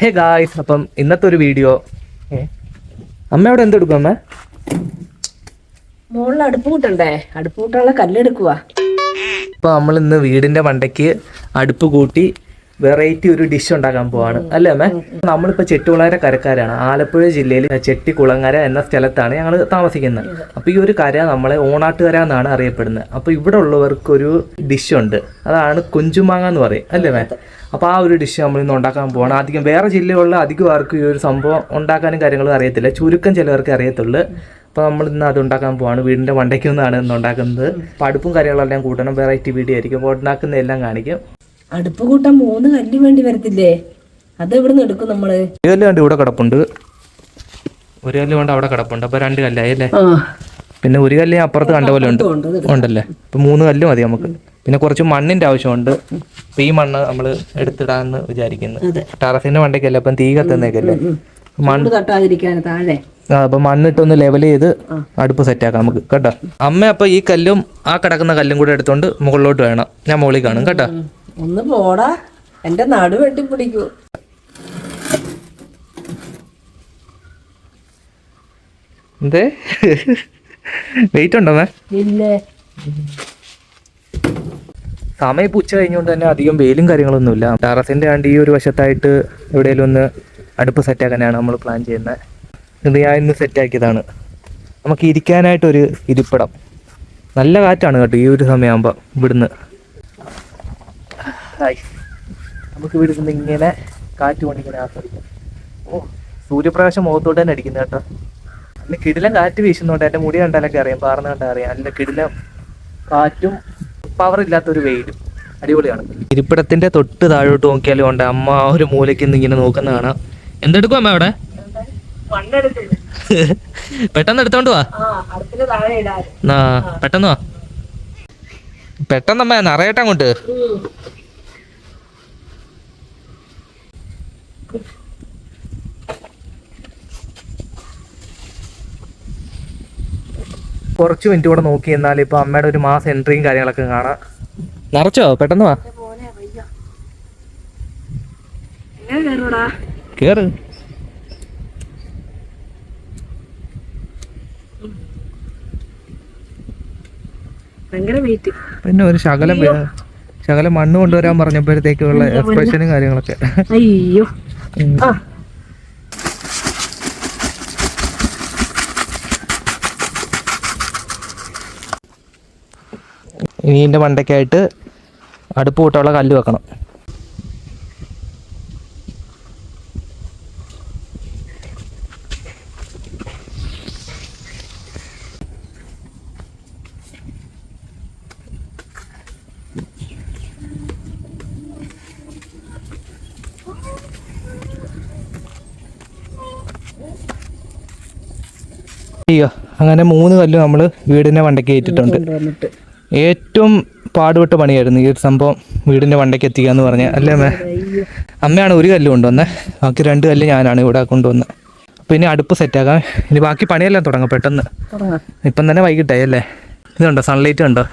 Hey guys അപ്പം ഇന്നത്തെ ഒരു വീഡിയോ അമ്മ അവിടെ എന്തെടുക്കും അമ്മ? മുകളിൽ അടുപ്പ് കൂട്ടണ്ടേ? അടുപ്പ് കൂട്ടാനുള്ള കല്ലെടുക്കുക അപ്പൊ നമ്മൾ ഇന്ന് വീടിന്റെ മണ്ടയ്ക്ക് അടുപ്പ് കൂട്ടി വെറൈറ്റി ഒരു ഡിഷ് ഉണ്ടാക്കാൻ പോവാണ്. അല്ലേ അമ്മേ? നമ്മളിപ്പോൾ ചെട്ടികുളങ്ങര കരക്കാരാണ്. ആലപ്പുഴ ജില്ലയിൽ ചെട്ടിക്കുളങ്ങര എന്ന സ്ഥലത്താണ് ഞങ്ങൾ താമസിക്കുന്നത്. അപ്പോൾ ഈ ഒരു കര നമ്മളെ ഓണാട്ടുകര എന്നാണ് അറിയപ്പെടുന്നത്. അപ്പോൾ ഇവിടെ ഉള്ളവർക്കൊരു ഡിഷ് ഉണ്ട്. അതാണ് കുഞ്ചുമാങ്ങ എന്ന് പറയും. അല്ലേ മേ അപ്പോൾ ആ ഒരു ഡിഷ് നമ്മൾ ഇന്ന് ഉണ്ടാക്കാൻ പോവാണ്. അധികം വേറെ ജില്ലകളിൽ അധികം ആർക്കും ഈ ഒരു സംഭവം ഉണ്ടാക്കാനും കാര്യങ്ങളും അറിയത്തില്ല. ചുരുക്കം ചിലവർക്ക് അറിയത്തുള്ളൂ. അപ്പോൾ നമ്മൾ ഇന്ന് അത് ഉണ്ടാക്കാൻ പോവാണ്. വീടിന്റെ വണ്ടയ്ക്ക് നിന്നാണ് ഇന്ന് ഉണ്ടാക്കുന്നത്. അപ്പോൾ അടുപ്പും കാര്യങ്ങളെല്ലാം കൂട്ടണം. വെറൈറ്റി വീഡിയോ ആയിരിക്കും. അപ്പോൾ ഉണ്ടാക്കുന്ന എല്ലാം കാണിക്കും. അടുപ്പ് കൂട്ടാൻ മൂന്ന് കല്ല് വേണ്ടി വരത്തില്ലേ? അത് എവിടെ നിന്ന് എടുക്കും നമ്മൾ. ഒരു കല്ല് കണ്ട് ഇവിടെ കിടപ്പുണ്ട്. ഒരു കല്ല് വേണ്ട അവിടെ കിടപ്പുണ്ട്. അപ്പൊ രണ്ട് കല്ലായി അല്ലേ? പിന്നെ ഒരു കല്ല് അപ്പുറത്ത് കണ്ട പോലെ ഉണ്ട്. ഉണ്ടല്ലേ? ഇപ്പൊ മൂന്ന് കല്ല് മതി നമുക്ക്. പിന്നെ കുറച്ച് മണ്ണിന്റെ ആവശ്യമുണ്ട്. അപ്പൊ ഈ മണ്ണ് നമ്മൾ എടുത്തിടാന്ന് വിചാരിക്കുന്നു. ടെറസിന്റെ മണ്ടയ്ക്കല്ലേ അപ്പം തീ കത്തുന്നേക്കല്ലേ? മണ്ണ് തട്ടാതിരിക്കാൻ താഴെ. ആ അപ്പൊ മണ്ണിട്ടൊന്ന് ലെവൽ ചെയ്ത് അടുപ്പ് സെറ്റ് ആക്കാം നമുക്ക്. കേട്ടോ? അമ്മ അപ്പൊ ഈ കല്ലും ആ കിടക്കുന്ന കല്ലും കൂടെ എടുത്തോണ്ട് മുകളിലോട്ട് വേണം. ഞാൻ മുകളിൽ കാണും. കേട്ടോ. ഒന്ന് പോടാ. എന്റെ നടു വെട്ടിപ്പിടിക്കൂ എന്തേ? വെയിറ്റ് ഉണ്ടോ ഇല്ലേ. സമയം ഇപ്പൊ ഉച്ച കഴിഞ്ഞുകൊണ്ട് തന്നെ അധികം വെയിലും കാര്യങ്ങളൊന്നുമില്ല. ടെറസിന്റെ ആണ്ട് ഈ ഒരു വശത്തായിട്ട് എവിടെയെങ്കിലും ഒന്ന് അടുപ്പ് സെറ്റ് ആക്കാനാണ് നമ്മൾ പ്ലാൻ ചെയ്യുന്നത് ഇത് ഞാൻ ഇന്ന് സെറ്റാക്കിയതാണ് നമുക്ക് ഇരിക്കാനായിട്ടൊരു ഇരിപ്പിടം. നല്ല കാറ്റാണ് കേട്ടോ ഈ ഒരു സമയമാകുമ്പോൾ ഇവിടുന്ന്. ഹായ് നമുക്ക് ഇവിടെ നിന്ന് ഇങ്ങനെ കാറ്റ് കൊണ്ട് ഇങ്ങനെ ആസ്വദിക്കാം. ഓ സൂര്യപ്രകാശം മുഖത്തോട്ട് തന്നെ അടിക്കുന്നത് കേട്ടോ. നല്ല കിടിലം കാറ്റ് വീശുന്നുണ്ട്. എന്റെ മുടി കണ്ടാലൊക്കെ അറിയാം. പാർന്ന് കണ്ടാൽ അറിയാം. നല്ല കിടിലം കാറ്റും പവർ ഇല്ലാത്തൊരു വെയിലും. അടിപൊളിയാണ്. ഇരിപ്പിടത്തിന്റെ തൊട്ട് താഴോട്ട് നോക്കിയാലും ഉണ്ട്. അമ്മ ആ ഒരു മൂലയ്ക്ക് നിന്ന് ഇങ്ങനെ നോക്കുന്ന കാണാം. എന്തെടുക്കും അമ്മ അവിടെ? പെട്ടെന്ന് എടുത്തോണ്ട് വാ. പെട്ടെന്ന് വാ. പെട്ടെന്ന് അമ്മ നിറയട്ടെ അങ്ങോട്ട്. കുറച്ച് മിനിറ്റ് കൂടെ നോക്കി എന്നാൽ ഇപ്പൊ അമ്മയുടെ ഒരു മാസം എൻട്രിയും കാര്യങ്ങളൊക്കെ കാണാം. നിറച്ചോ? പെട്ടെന്ന് വാ. കേറ്. പിന്നെ ഒരു ശകലം ശകലം മണ്ണ് കൊണ്ടുവരാൻ പറഞ്ഞപ്പോഴത്തേക്കുള്ള എക്സ്പ്രഷനും കാര്യങ്ങളൊക്കെ. അയ്യോ. ഇനി ഇതിന്റെ മണ്ടയ്ക്കായിട്ട് അടുപ്പ് കൂട്ടാനുള്ള കല്ല് വെക്കണം. അങ്ങനെ മൂന്ന് കല്ല് നമ്മൾ വീടിന്റെ വണ്ടയ്ക്ക് കൊണ്ടുവന്നിട്ട് ഏറ്റവും പാടുപെട്ട പണിയായിരുന്നു ഈ ഒരു സംഭവം വീടിന്റെ വണ്ടയ്ക്ക് എത്തിക്കുക എന്ന് പറഞ്ഞാൽ അല്ലേ അമ്മ? അമ്മയാണ് ഒരു കല്ല് കൊണ്ടുവന്നത് ബാക്കി രണ്ട് കല്ല് ഞാനാണ് ഇവിടെ കൊണ്ടുവന്നത് അപ്പോൾ ഇനി അടുപ്പ് സെറ്റാക്കാം. ഇനി ബാക്കി പണിയെല്ലാം തുടങ്ങാം പെട്ടെന്ന്. ഇപ്പം തന്നെ വൈകിട്ടായി അല്ലേ? ഇതുണ്ടോ? സൺലൈറ്റ് ഉണ്ടോ?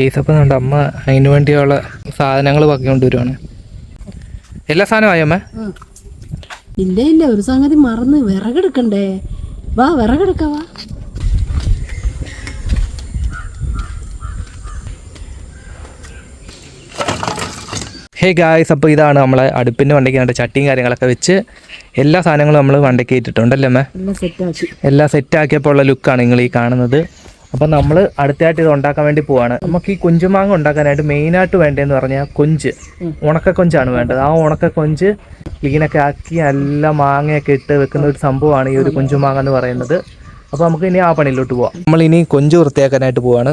ഗേസ് കണ്ട ഉണ്ട് അമ്മ അതിന് വേണ്ടിയുള്ള സാധനങ്ങൾ ബാക്കിക്കൊണ്ട് കൊണ്ടുവരുവാണ് എല്ലാ സാധനവും അമ്മ? ഇല്ല ഇല്ല ഒരു സംഗതി മറന്ന് വിറകെടുക്കണ്ടേ. വാ വിറകെടുക്ക വാ. ഹേ ഗായ്സ് അപ്പോൾ ഇതാണ് നമ്മളെ അടുപ്പിന്റെ വണ്ടിക്ക് കണ്ട ചട്ടിയും കാര്യങ്ങളൊക്കെ വെച്ച് എല്ലാ സാധനങ്ങളും നമ്മൾ വണ്ടിക്ക് ഇട്ടിട്ടുണ്ടല്ലേ അമ്മേ? എല്ലാം സെറ്റാക്കിയപ്പോൾ എല്ലാം സെറ്റ് ആക്കിയപ്പോൾ ഉള്ള ലുക്കാണ് നിങ്ങൾ ഈ കാണുന്നത്. അപ്പൊ നമ്മൾ അടുത്തായിട്ട് ഇത് ഉണ്ടാക്കാൻ വേണ്ടി പോവാണ്. നമുക്ക് ഈ കുഞ്ചുമാങ്ങ ഉണ്ടാക്കാനായിട്ട് മെയിൻ ആയിട്ട് വേണ്ടതെന്ന് പറഞ്ഞാൽ കൊഞ്ച്. ഉണക്ക കൊഞ്ചാണ് വേണ്ടത്. ആ ഉണക്ക കൊഞ്ച് ക്ലീനൊക്കെ ആക്കി നല്ല മാങ്ങയൊക്കെ ഇട്ട് വെക്കുന്ന ഒരു സംഭവമാണ് ഈ ഒരു കുഞ്ചുമാങ്ങ എന്ന് പറയുന്നത്. അപ്പോൾ നമുക്ക് ഇനി ആ പണിയിലോട്ട് പോവാം. നമ്മൾ ഇനി കൊഞ്ച് വൃത്തിയാക്കാനായിട്ട് പോവാണ്.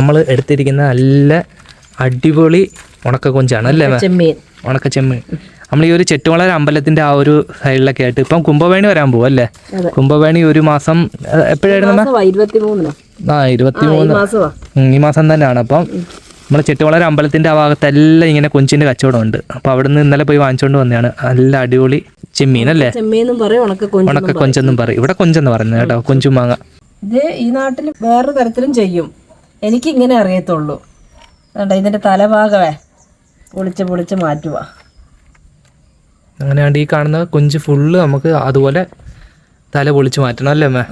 നമ്മൾ എടുത്തിരിക്കുന്ന നല്ല അടിപൊളി ഉണക്ക കൊഞ്ചാണ് അല്ലേ? ഉണക്ക ചെമ്മീൻ നമ്മൾ ഈ ഒരു ചെറ്റുവളര അമ്പലത്തിന്റെ ആ ഒരു സൈഡിലൊക്കെ ആയിട്ട് ഇപ്പം കുംഭവേണി വരാൻ പോകും അല്ലേ? കുംഭവേണി ഒരു മാസം എപ്പോഴായിരുന്നു ആ ഇരുപത്തിമൂന്ന്. ഈ മാസം തന്നെയാണ്. അപ്പം നമ്മൾ ചെറ്റുവളര അമ്പലത്തിന്റെ ആ ഭാഗത്തെല്ലാം ഇങ്ങനെ കൊഞ്ചിന്റെ കച്ചവടം ഉണ്ട്. അപ്പൊ അവിടെ നിന്ന് ഇന്നലെ പോയി വാങ്ങിച്ചുകൊണ്ട് വന്നതാണ്. നല്ല അടിപൊളി ചെമ്മീൻ അല്ലേ? ചെമ്മീനും പറയും ഉണക്ക കൊഞ്ച് ഉണക്ക കൊഞ്ചെന്നും പറയും. ഇവിടെ കൊഞ്ചെന്ന് പറയുന്നത് കേട്ടോ കൊഞ്ചും മാങ്ങ. ഇത് ഈ നാട്ടിൽ വേറെ തരത്തിലും ചെയ്യും. എനിക്ക് ഇങ്ങനെ അറിയത്തുള്ളൂ. കണ്ടോ ഇതിന്റെ തലഭാഗമേ പൊളിച്ച് പൊളിച്ച് മാറ്റുക അങ്ങനെയാണ്ട് ഈ കാണുന്ന കൊഞ്ച് ഫുള്ള് നമുക്ക് അതുപോലെ തല പൊളിച്ച് മാറ്റണം അല്ലേ അമ്മേ?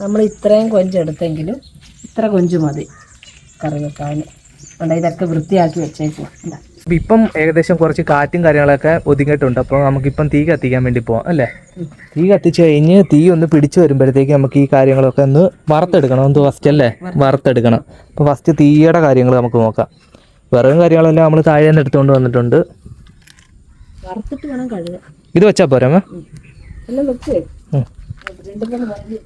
നമ്മൾ ഇത്രയും കൊഞ്ചെടുത്തെങ്കിലും ഇത്ര കൊഞ്ച് മതി കറി വെക്കാൻ ഇതൊക്കെ വൃത്തിയാക്കി വെച്ചേക്കും അപ്പൊ ഇപ്പം ഏകദേശം കുറച്ച് കാറ്റും കാര്യങ്ങളൊക്കെ ഒതുങ്ങിയിട്ടുണ്ട്. അപ്പോൾ നമുക്കിപ്പം തീ കത്തിക്കാൻ വേണ്ടി പോവാം അല്ലേ? തീ കത്തിച്ച് കഴിഞ്ഞ് തീ ഒന്ന് പിടിച്ചു വരുമ്പോഴത്തേക്ക് നമുക്ക് ഈ കാര്യങ്ങളൊക്കെ ഒന്ന് വറുത്തെടുക്കണം. ഒന്ന് ഫസ്റ്റ് അല്ലേ? വറുത്തെടുക്കണം. അപ്പോൾ ഫസ്റ്റ് തീയുടെ കാര്യങ്ങൾ നമുക്ക് നോക്കാം. വിറകും കാര്യങ്ങളെല്ലാം നമ്മൾ താഴെ നിന്ന് എടുത്തുകൊണ്ട് വന്നിട്ടുണ്ട്. വറുത്തിട്ട് വേണം കഴുകാൻ. ഇത് വെച്ചാൽ പോരാ അമ്മേ? എല്ലാം വെച്ചേ ഉം. രണ്ടും കൂടെ വറുത്ത്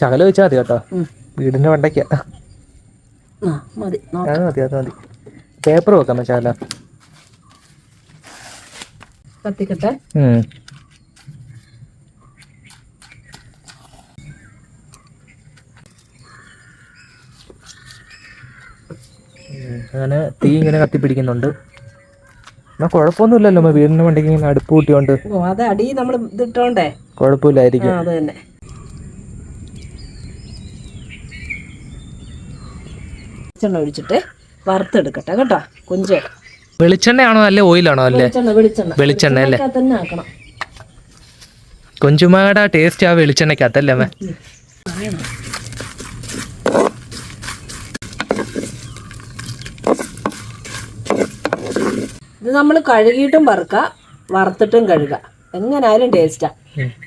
ശകലം വെച്ചാൽ മതി കേട്ടോ. വീടിന്റെ വണ്ടക്ക വണ്ടയ്ക്ക മതി. അത് മതി അത് മതി. പേപ്പർ വെക്കാം ശകലം. കത്തിക്കട്ടെ. അങ്ങനെ തീ ഇങ്ങനെ കത്തിപ്പിടിക്കുന്നുണ്ട്. എന്നാ കുഴപ്പമൊന്നുമില്ലല്ലോ വീടിന്റെ വണ്ടിക്ക് ഇങ്ങനെ അടുപ്പ് കൂട്ടിയോണ്ട്. അത് അടി നമ്മൾ ഇതിട്ടോണ്ടേ? ആ കുഴപ്പമില്ലായിരിക്കും അത് തന്നെ. വെളിച്ചെണ്ണ ഒഴിച്ചിട്ട് വറുത്തെടുക്കട്ടെ കേട്ടോ കൊഞ്ച്. വെളിച്ചെണ്ണയാണോ അല്ലേ ഓയിലാണോ അല്ലേ? വെളിച്ചെണ്ണ വെളിച്ചെണ്ണ. അല്ലേ? തന്നെ ആക്കണം. കൊഞ്ചുമാടാ ടേസ്റ്റ് ആ വെളിച്ചെണ്ണയ്ക്കകത്തല്ലേ അമ്മ? ഇത് നമ്മൾ കഴുകിയിട്ടും വറുക്ക വറുത്തിട്ടും കഴുക എങ്ങനായാലും ടേസ്റ്റാ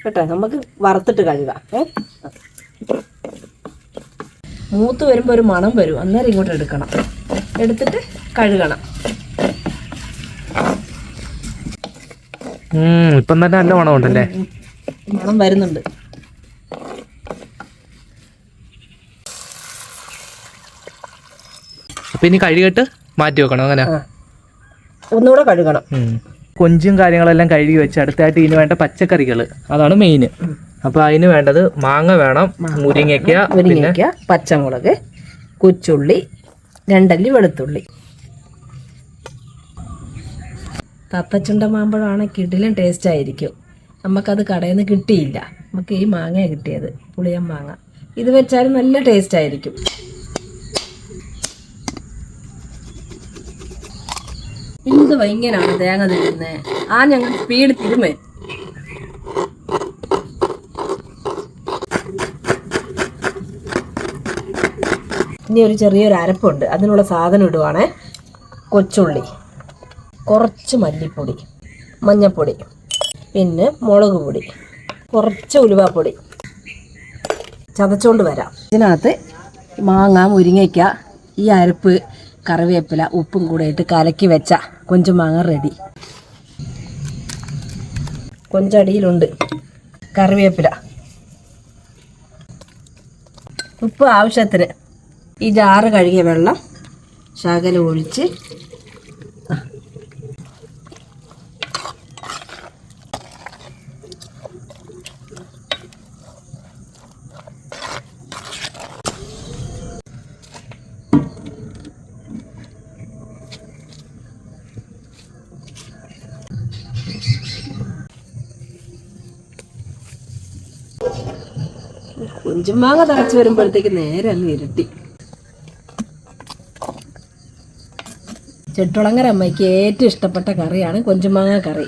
കേട്ടോ നമുക്ക് വറുത്തിട്ട് കഴുകാം ഏ? മൂത്ത് വരുമ്പോൾ ഒരു മണം വരും. അന്നേരം ഇങ്ങോട്ട് എടുക്കണം. എടുത്തിട്ട് കഴുകണം. ഇപ്പം തന്നെ നല്ല മണമുണ്ടല്ലേ. മണം വരുന്നുണ്ട്. അപ്പൊ ഇനി കഴുകിട്ട് മാറ്റി വെക്കണം അങ്ങനെ? ഒന്നുകൂടെ കഴുകണം. കൊഞ്ചും കാര്യങ്ങളെല്ലാം കഴുകി വെച്ച് അടുത്തായിട്ട് ഇതിന് വേണ്ട പച്ചക്കറികൾ അതാണ് മെയിൻ അപ്പൊ അതിന് വേണ്ടത് മാങ്ങ വേണം മുരിങ്ങയ്ക്ക മുരിങ്ങയ്ക്ക പച്ചമുളക് കൊച്ചുള്ളി രണ്ടല്ലി വെളുത്തുള്ളി. തത്തച്ചുണ്ട മാമ്പഴമാണ് കിടിലും ടേസ്റ്റ് ആയിരിക്കും. നമുക്കത് കടയിൽ നിന്ന് കിട്ടിയില്ല. നമുക്ക് ഈ മാങ്ങ കിട്ടിയത് പുളിയൻ മാങ്ങ. ഇത് വെച്ചാൽ നല്ല ടേസ്റ്റ് ആയിരിക്കും. എന്ത് ഇങ്ങനെയാണ് തേങ്ങ തിരുന്നത് ആ ഞങ്ങൾ സ്പീഡ് തിരുമേ. ഇനി ഒരു ചെറിയൊരു അരപ്പുണ്ട്. അതിനുള്ള സാധനം ഇടുവാണേ. കൊച്ചുള്ളി. കുറച്ച് മല്ലിപ്പൊടി മഞ്ഞൾപ്പൊടി പിന്നെ മുളക് പൊടി കുറച്ച് ഉലുവാപ്പൊടി. ചതച്ചോണ്ട് വരാം. ഇതിനകത്ത് മാങ്ങ മുരിങ്ങയ്ക്ക ഈ അരപ്പ് കറിവേപ്പില ഉപ്പും കൂടെ ഇട്ട് കലക്കി വെച്ച കൊഞ്ചു മാങ്ങ റെഡി കൊഞ്ചടിയിലുണ്ട് കറിവേപ്പില. ഉപ്പ് ആവശ്യത്തിന് ഈ ജാറ് കഴുകിയ വെള്ളം ശകലം ഒഴിച്ച്. കുഞ്ചുമാങ്ങ തിളച്ച് വരുമ്പോഴത്തേക്ക് നേരെ അങ്ങ് ഇരട്ടി ചെട്ടുളങ്ങര അമ്മയ്ക്ക് ഏറ്റവും ഇഷ്ടപ്പെട്ട കറിയാണ് കൊഞ്ചുമാങ്ങ കറി.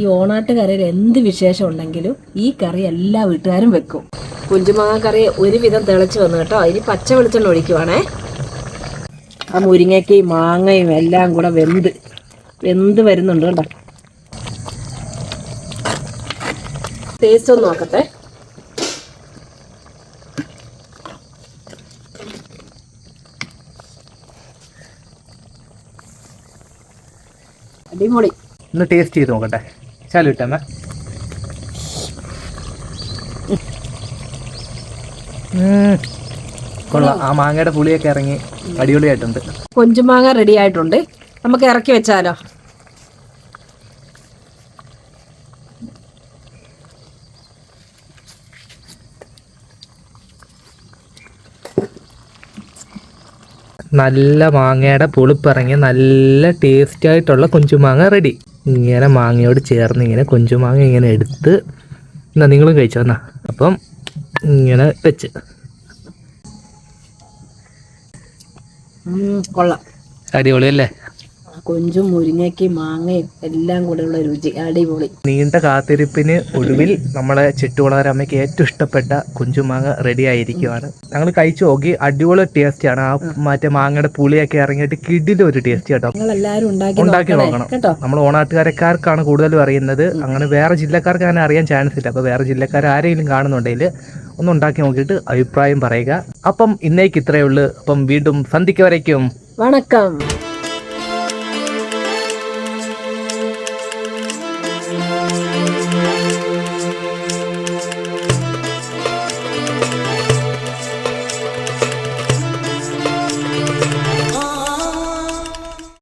ഈ ഓണാട്ട് കറിയിൽ എന്ത് വിശേഷം ഉണ്ടെങ്കിലും ഈ കറി എല്ലാ വീട്ടുകാരും വെക്കും. കുഞ്ചുമാങ്ങ കറി ഒരുവിധം തിളച്ച് വന്നു കേട്ടോ. ഇനി പച്ച വെളിച്ചെണ്ണ ഒഴിക്കുവാണേ. ആ മുരിങ്ങയ്ക്കയും മാങ്ങയും എല്ലാം കൂടെ വെന്ത് വെന്ത് വരുന്നുണ്ട് കേട്ടോ ടേസ്റ്റ് ഒന്ന് നോക്കട്ടെ. അടിപൊളി. ഒന്ന് ടേസ്റ്റ് ചെയ്ത് നോക്കട്ടെ. ശാലു ഇട്ടമ്മ. കൊള്ളാം. ആ മാങ്ങയുടെ പുളിയൊക്കെ ഇറങ്ങി അടിപൊളിയായിട്ടുണ്ട്. കൊഞ്ചുമാങ്ങ റെഡി ആയിട്ടുണ്ട്. നമുക്ക് ഇറക്കി വെച്ചാലോ? നല്ല മാങ്ങയുടെ പുളിപ്പിറങ്ങി നല്ല ടേസ്റ്റ് ആയിട്ടുള്ള കൊഞ്ചുമാങ്ങ റെഡി ഇങ്ങനെ മാങ്ങയോട് ചേർന്ന് ഇങ്ങനെ കൊഞ്ചുമാങ്ങ ഇങ്ങനെ എടുത്ത് എന്നാ നിങ്ങളും കഴിച്ചോ എന്നാ? അപ്പം ഇങ്ങനെ വെച്ച്. കൊള്ളാം. അടിപൊളിയല്ലേ? കൊഞ്ചും മുരിങ്ങയ്ക്കും മാങ്ങയും എല്ലാം കൂടെയുള്ള രുചി. അടിപൊളി. നീണ്ട കാത്തിരിപ്പിന് ഒടുവിൽ നമ്മളെ ചെട്ടുകുളവരമ്മയ്ക്ക് ഏറ്റവും ഇഷ്ടപ്പെട്ട കുഞ്ചുമാങ്ങ റെഡി ആയിരിക്കുവാണ്. ഞങ്ങൾ കഴിച്ചു നോക്കി. അടിപൊളി ടേസ്റ്റ് ആണ്. ആ മറ്റേ മാങ്ങയുടെ പുളിയൊക്കെ ഇറങ്ങിയിട്ട് കിടിലെ ഒരു ടേസ്റ്റ് കേട്ടോ. ഉണ്ടാക്കി നോക്കണം. കേട്ടോ? നമ്മൾ ഓണാട്ടുകാരക്കാർക്കാണ് കൂടുതലും അറിയുന്നത്. അങ്ങനെ വേറെ ജില്ലക്കാർക്ക് അങ്ങനെ അറിയാൻ ചാൻസ് ഇല്ല. അപ്പോൾ വേറെ ജില്ലക്കാർ ആരെങ്കിലും കാണുന്നുണ്ടെങ്കിൽ ഒന്ന് ഉണ്ടാക്കി നോക്കിയിട്ട് അഭിപ്രായം പറയുക. അപ്പം ഇന്നേക്ക് ഇത്രയേ ഉള്ളൂ. അപ്പം വീണ്ടും സന്ധിക്ക് വരയ്ക്കും. വണക്കം.